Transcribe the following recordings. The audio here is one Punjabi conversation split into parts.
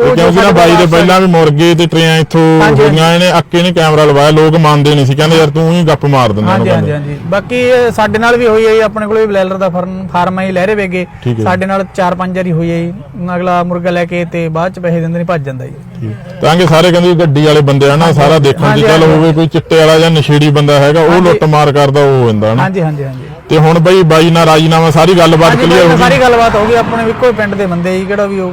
ਉਹ ਕਿਉਂਕਿ ਨਾ ਬਾਈ ਦੇ ਪਹਿਲਾਂ ਵੀ ਮੁਰਗੇ ਤੇ ਟਰੇਆਂ ਇੱਥੋਂ। ਹੋਈਆਂ ਇਹਨੇ ਅੱਕੇ ਨੇ ਕੈਮਰਾ ਲਵਾਇਆ ਲੋਕ ਮੰਨਦੇ ਨਹੀਂ ਸੀ ਕਹਿੰਦੇ ਯਾਰ ਤੂੰ ਹੀ ਗੱਪ ਮਾਰ ਦਿੰਦਾ ਹਾਂਜੀ ਹਾਂਜੀ। ਹਾਂਜੀ ਬਾਕੀ ਸਾਡੇ ਨਾਲ ਵੀ ਹੋਈ ਹੈ ਆਪਣੇ ਕੋਲੇ ਬਲੈਲਰ ਦਾ ਫਾਰਮ ਫਾਰਮ ਹੈ ਲਹਿਰੇ ਵੇਗੇ। ਸਾਡੇ ਨਾਲ 4-5 ਵਾਰੀ ਹੋਈ ਹੈ ਅਗਲਾ ਮੁਰਗਾ ਲੈ ਕੇ ਤੇ ਬਾਅਦ ਚ ਪੈਸੇ ਦਿੰਦੇ ਨਹੀਂ ਭੱਜ ਜਾਂਦਾ ਜੀ। ਤਾਂ ਕਿ ਸਾਰੇ ਕਹਿੰਦੇ ਗੱਡੀ ਵਾਲੇ ਬੰਦੇ ਆ ਨਾ ਸਾਰਾ ਦੇਖਣ ਚ ਚੱਲ। ਹੋਵੇ ਕੋਈ ਚਿੱਟੇ ਵਾਲਾ ਜਾਂ ਨਸ਼ੇੜੀ ਬੰਦਾ ਹੈਗਾ ਉਹ। ਲੁੱਟ ਮਾਰ ਕਰਦਾ ਉਹ ਹੁੰਦਾ ਨਾ ਹਾਂਜੀ ਹਾਂਜੀ ਹਾਂਜੀ ਤੇ ਹੁਣ ਬਈ ਬਾਈ ਨਾਲ ਰਾਜੀਨਾਮਾ ਸਾਰੀ ਗੱਲਬਾਤ ਕਲੀਅਰ ਹੋ ਗਈ ਸਾਰੀ ਗੱਲਬਾਤ ਹੋ ਗਈ ਆਪਣੇ ਇੱਕੋ ਪਿੰਡ ਦੇ ਬੰਦੇ ਜੀ ਕਿਹੜਾ ਵੀ ਉਹ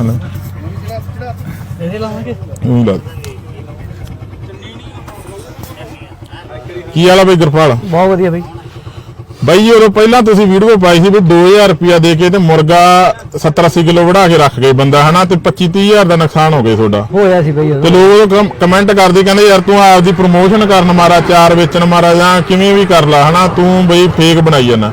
ਹਨਾ? ਇਹਦੇ ਲਾਵਾਂਗੇ ਉਹ ਲਾ ਕੀ ਵਾਲਾ ਬਈ ਗੁਰਪਾਲ? ਬਹੁਤ ਵਧੀਆ ਬਾਈ। ਬਾਈ ਉਦੋਂ ਪਹਿਲਾਂ ਤੁਸੀਂ ਵੀਡੀਓ ਪਾਈ ਸੀ ਵੀ 2000 ਰੁਪਿਆ ਦੇ ਕੇ ਤੇ ਮੁਰਗਾ 70 80 ਕਿਲੋ ਵੜਾ ਕੇ ਰੱਖ ਗਏ ਬੰਦਾ ਹਨਾ? ਤੇ 25 30000 ਦਾ ਨੁਕਸਾਨ ਹੋ ਗਿਆ ਤੁਹਾਡਾ। ਹੋਇਆ ਸੀ ਬਾਈ ਤੇ ਲੋਕ ਕਮੈਂਟ ਕਰਦੇ ਕਹਿੰਦੇ ਯਾਰ ਤੂੰ ਆਪਦੀ ਪ੍ਰੋਮੋਸ਼ਨ ਕਰਨ ਮਾਰਾ ਚਾਰ ਵੇਚਣ ਮਾਰਾ ਜਾਂ ਕਿਵੇਂ ਵੀ ਕਰ ਲਾ ਹਨਾ? ਤੂੰ ਬਈ ਫੇਕ ਬਣਾਈ ਜਾਂਦਾ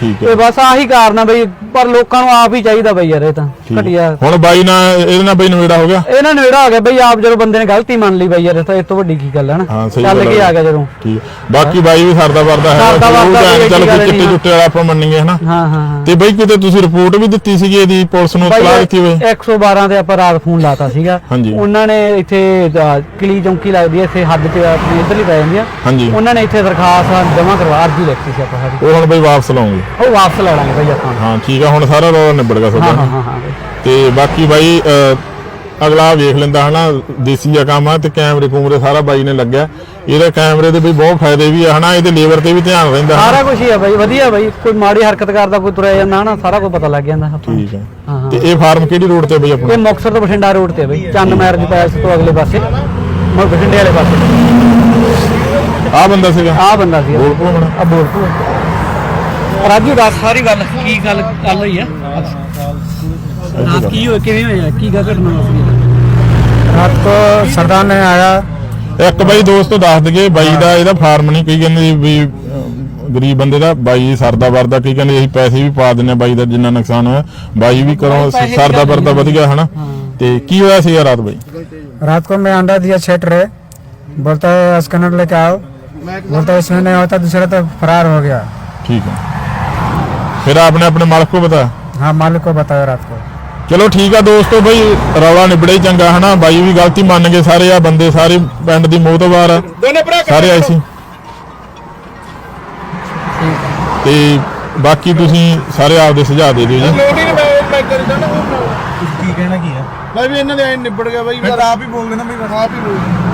ਠੀਕ ਤੇ ਹੈ ਬਸ ਆਹੀ ਕਾਰਨ ਆ ਬਈ ਪਰ ਲੋਕਾਂ ਨੂੰ ਆਪ ਹੀ ਚਾਹੀਦਾ ਬਈ ਯਾਰ ਇਹ ਤਾਂ। ਘਟਿਆ। ਹੁਣ ਬਾਈ ਨਾਲ ਇਹਦੇ ਨਾਲ ਬਈ ਨਵੇੜਾ ਹੋ ਗਿਆ? ਇਹਨਾਂ ਨੂੰ ਜਿਹੜਾ ਹੋ ਗਿਆ ਬਈ ਆਪ ਜਦੋਂ ਬੰਦੇ ਨੇ ਗਲਤੀ ਮੰਨ ਲਈ ਬਈ ਯਾਰ ਇਹ ਤਾਂ ਇਹ ਤੋਂ ਵੱਡੀ ਕੀ ਗੱਲ ਹੈ ਨਾ? ਹਾਂ ਸਹੀ ਚੱਲ ਕੇ। ਆ ਗਿਆ ਜਦੋਂ। ਠੀਕ ਹੈ। ਬਾਕੀ ਬਾਈ ਵੀ ਸਰਦਾ ਵਰਦਾ ਹੈ। ਸਰਦਾ ਵਰਦਾ ਵੀ ਚੱਲ ਕੋਈ ਚਿੱਟੇ ਚੁੱਟੇ ਵਾਲਾ ਆਪਾਂ ਮੰਨੀਏ ਹਨਾ? ਹਾਂ ਹਾਂ ਹਾਂ। ਤੇ ਬਈ ਕਿਤੇ ਤੁਸੀਂ ਰਿਪੋਰਟ ਵੀ ਦਿੱਤੀ ਸੀਗੀ ਇਹਦੀ ਪੁਲਿਸ ਨੂੰ ਇਤਲਾਹ ਦਿੱਤੀ ਹੋਵੇ ਬਾਈ 112 ਤੇ ਆਪਾਂ ਰਾਤ ਫੋਨ ਲਾਤਾ ਸੀਗਾ। ਹਾਂਜੀ। ਉਹਨਾਂ ਨੇ ਇੱਥੇ ਕਿਲੀ ਚੌਂਕੀ ਲੱਗਦੀ ਹੈ ਇੱਥੇ ਹੱਦ ਤੇ ਆਪਣੀ ਇੱਧਰਲੀ ਪੈ ਜਾਂਦੀ ਆ। ਹਾਂਜੀ। ਉਹਨਾਂ ਨੇ ਇੱਥੇ ਦਰਖਾਸਤ ਜਮ੍ਹਾਂ ਕਰਵਾ ਅਰਜੀ ਲਿਖਤੀ ਸੀ ਆਪਾਂ ਸਾਡੀ ਉਹ ਹੁਣ ਬਈ ਵਾਪਸ ਲਾਉਂਗੇ। ਉਹ ਵਾਪਸ ਲੈ ਲਾਂਗੇ ਬਈ ਆਪਾਂ। ਹਾਂ ਠੀਕ ਆ ਹੁਣ ਸਾਰਾ ਰੌਲਾ ਨਿਬੜ ਗਿਆ ਹਾਂ ਤੁਹਾਡਾ। ਹਾਂ ਹਾਂ ਹਾਂ ਬਈ। ਤੇ ਬਾਕੀ ਬਾਈ ਅਗਲਾ ਵੇਖ ਲੈਂਦਾ ਹਨਾ ਦੇਸੀ ਆ ਕੰਮ ਆ ਤੇ ਕੈਮਰੇ ਕੂਮਰੇ ਸਾਰਾ ਬਾਈ ਨੇ ਲੱਗਿਆ। ਇਹਦੇ ਕੈਮਰੇ ਦੇ ਵੀ ਬਹੁਤ ਫਾਇਦੇ ਵੀ ਆ ਹਨਾ ਇਹਦੇ ਲੇਬਰ ਤੇ ਵੀ ਧਿਆਨ ਰਹਿੰਦਾ ਸਾਰਾ ਕੁਝ ਹੀ ਆ ਬਈ ਵਧੀਆ ਬਈ। ਕੋਈ ਮਾੜੀ ਹਰਕਤ ਕਰਦਾ ਕੋਈ ਤੁਰਿਆ ਜਾਂਦਾ ਨਾ ਸਾਰਾ ਕੁਝ ਪਤਾ ਲੱਗ ਜਾਂਦਾ ਆਪਾਂ ਨੂੰ। ਠੀਕ ਹਾਂ ਹਾਂ। ਤੇ ਇਹ ਫਾਰਮ ਕਿਹੜੀ ਰੋਡ ਤੇ ਬਈ ਆਪਣਾ? ਇਹ ਮੁਕਤਸਰ ਤੋਂ ਬਠਿੰਡਾ ਰੋਡ ਤੇ ਆ ਬਈ। ਚੰਦ ਮੈਰਜ ਪੈਲਸ ਤੋਂ ਅਗਲੇ ਪਾਸੇ। ਮੈਂ ਬਠਿੰਡੇ ਵਾਲੇ ਪਾਸੇ। ਆ ਬੰਦਾ ਸੀਗਾ। ਆ ਬੰਦਾ ਸੀ ਬੋਲ ਪੋ ਆ ਬੋਲ ਰਾਜੂ ਦੱਸ ਸਾਰੀ ਗੱਲ ਕੀ ਗੱਲ ਗੱਲ ਹੋਈ ਆ ਰਾਤ ਕੀ ਹੋਇਆ ਕਿਵੇਂ ਹੋਇਆ ਕੀ ਗੱਲ ਘਟਨਾ ਹੋਈ रात को सरदार ने आया ਇੱਕ ਬਾਈ ਦੋਸਤੋ ਦੱਸ ਦਈਏ ਬਾਈ ਦਾ ਇਹਦਾ ਫਾਰਮ ਨਹੀਂ ਕਈ ਕਹਿੰਦੇ ਵੀ ਅਹ, ਗਰੀਬ ਬੰਦੇ ਦਾ ਬਾਈ ਸਰਦਾ ਵਰਦਾ ਕਈ ਕਹਿੰਦੇ ਅਸੀਂ ਪੈਸੇ ਵੀ ਪਾ ਦਿੰਨੇ ਆ ਬਾਈ ਦਾ ਜਿੰਨਾ ਨੁਕਸਾਨ ਹੋਇਆ ਬਾਈ ਵੀ ਕਰੋ ਸਰਦਾ ਵਰਦਾ ਵਧ ਗਿਆ ਹਨਾ ਤੇ ਕੀ ਹੋਇਆ ਸੀ ਰਾਤ ਬਾਈ रात को मैं अंडा दिया छेट रहे बोलता है स्कैनर लेके आओ बोलता है इसमें नहीं होता दूसरा तो फरार हो गया ठीक है फिर आपने अपने मालिक को बताया हाँ मालिक को बताया रात को ਚਲੋ ਠੀਕ ਆ ਦੋਸਤੋ ਬਈ ਰੌਲਾ ਨਿਬੜੇ ਹੀ ਚੰਗਾ ਹਨਾ ਬਾਈ ਵੀ ਗਲਤੀ ਮੰਨ ਗਏ ਸਾਰੇ ਆ ਬੰਦੇ ਸਾਰੇ ਪਿੰਡ ਦੀ ਮੋਤਬਾਰ ਆ ਸਾਰੇ ਆਏ ਸੀ ਤੇ ਬਾਕੀ ਤੁਸੀਂ ਸਾਰੇ ਆਪਦੇ ਸੁਝਾਅ ਦੇ ਦਿਓ ਜੀ ਲੋੜ ਹੀ ਨਹੀਂ ਮੈਂ ਮੈਂ ਕਰੀ ਜਾਣਾ ਕੀ ਕਹਿਣਾ ਕੀ ਆ ਮੈਂ ਵੀ ਇਹਨਾਂ ਦੇ ਐਂ ਨਿਬੜ ਗਿਆ ਬਾਈ ਫਿਰ ਆਪ ਹੀ ਬੋਲ ਦੇਣਾ ਬਈ ਆਪ ਹੀ ਬੋਲ ਮੈਂ